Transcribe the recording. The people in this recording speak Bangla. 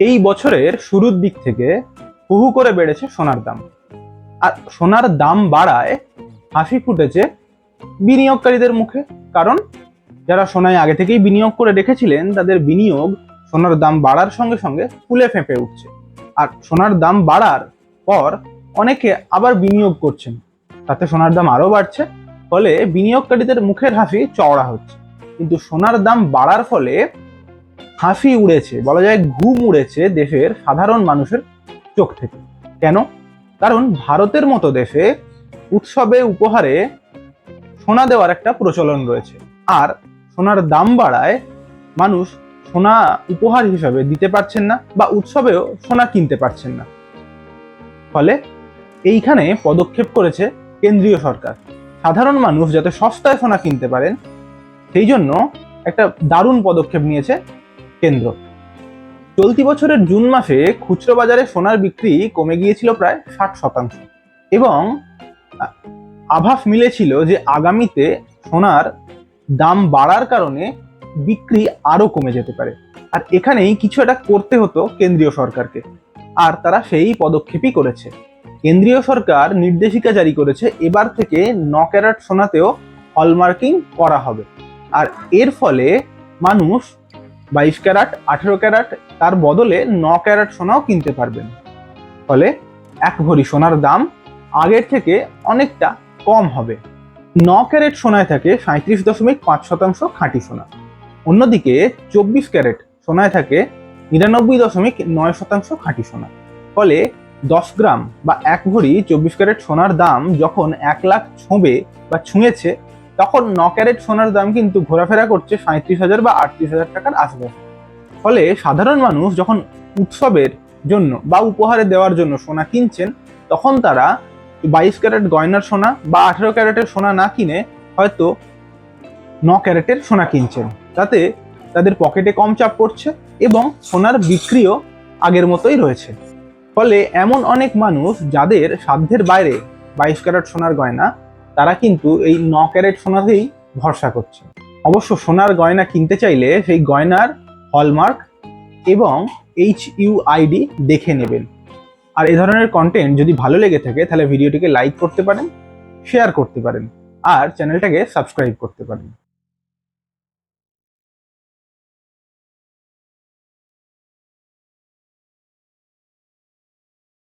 এই বছরের শুরুর দিক থেকে হু হু করে বেড়েছে সোনার দাম। আর সোনার দাম বাড়ায় হাসি ফুটেছে বিনিয়োগকারীদের মুখে, কারণ যারা সোনায় আগে থেকেই বিনিয়োগ করে রেখেছিলেন, তাদের বিনিয়োগ সোনার দাম বাড়ার সঙ্গে সঙ্গে ফুলে ফেঁপে উঠছে। আর সোনার দাম বাড়ার পর অনেকে আবার বিনিয়োগ করছেন। তাতে সোনার দাম আরও বাড়ছে, ফলে বিনিয়োগকারীদের মুখের হাসি চওড়া হচ্ছে। কিন্তু সোনার দাম বাড়ার ফলে হাসি উড়েছে, বলা যায় ঘুম উড়েছে দেশের সাধারণ মানুষের চোখ থেকে। কেন? কারণ ভারতের মতো দেশে উৎসবে, উপহারে সোনা দেওয়ার একটা প্রচলন রয়েছে। আর সোনার দাম বাড়ায় মানুষ সোনা উপহার হিসাবে দিতে পারছেন না বা উৎসবেও সোনা কিনতে পারছেন না। ফলে এইখানে পদক্ষেপ করেছে কেন্দ্রীয় সরকার। সাধারণ মানুষ যাতে সস্তায় সোনা কিনতে পারেন, সেই জন্য একটা দারুণ পদক্ষেপ নিয়েছে কেন্দ্র। চলতি বছরের জুন মাসে খুচরো বাজারে সোনার বিক্রি কমে গিয়েছিল প্রায় ষাট শতাংশ। এবং আভাস মিলেছিল যে আগামীতে সোনার দাম বাড়ার কারণে বিক্রি আরও কমে যেতে পারে। আর এখানেই কিছু একটা করতে হতো কেন্দ্রীয় সরকারকে। আর তারা সেই পদক্ষেপই করেছে। কেন্দ্রীয় সরকার নির্দেশিকা জারি করেছে, এবার থেকে ন ক্যারেট সোনাতেও হলমার্কিং করা হবে। আর এর ফলে মানুষ বাইশ ক্যারাট, আঠেরো ক্যারাট, তার বদলে ন ক্যারাট সোনাও কিনতে পারবেন। ফলে এক ভরি সোনার দাম আগের থেকে অনেকটা কম হবে। ন ক্যারেট সোনায় থাকে সাঁত্রিশ দশমিক পাঁচ শতাংশ খাঁটি সোনা। অন্যদিকে চব্বিশ ক্যারেট সোনায় থাকে নিরানব্বই দশমিক নয় শতাংশ খাঁটি সোনা। ফলে দশ গ্রাম বা এক ভরি চব্বিশ ক্যারেট সোনার দাম যখন এক লাখ ছোঁবে বা ছুঁয়েছে তখন ন ক্যারেট সোনার দাম কিন্তু ঘোরাফেরা করছে সাঁত্রিশ হাজার বা আটত্রিশ হাজার টাকার আশেপাশে। ফলে সাধারণ মানুষ যখন উৎসবের জন্য বা উপহারে দেওয়ার জন্য সোনা কিনছেন, তখন তারা বাইশ ক্যারেট গয়নার সোনা বা আঠেরো ক্যারেটের সোনা না কিনে হয়তো ন ক্যারেটের সোনা কিনছেন। তাতে তাদের পকেটে কম চাপ পড়ছে এবং সোনার বিক্রিও আগের মতোই রয়েছে। ফলে এমন অনেক মানুষ যাদের সাধ্যের বাইরে বাইশ ক্যারেট সোনার গয়না তারা কিন্তু এই ন ক্যারেট সোনাতেই ভরসা করছে। অবশ্য সোনার গয়না কিনতে চাইলে সেই গয়নার হলমার্ক এবং এইচ ইউ আইডি দেখে নেবেন। আর এ ধরনের কন্টেন্ট যদি ভালো লেগে থাকে, তাহলে ভিডিওটিকে লাইক করতে পারেন শেয়ার করতে পারেন, আর চ্যানেলটাকে সাবস্ক্রাইব করতে পারেন।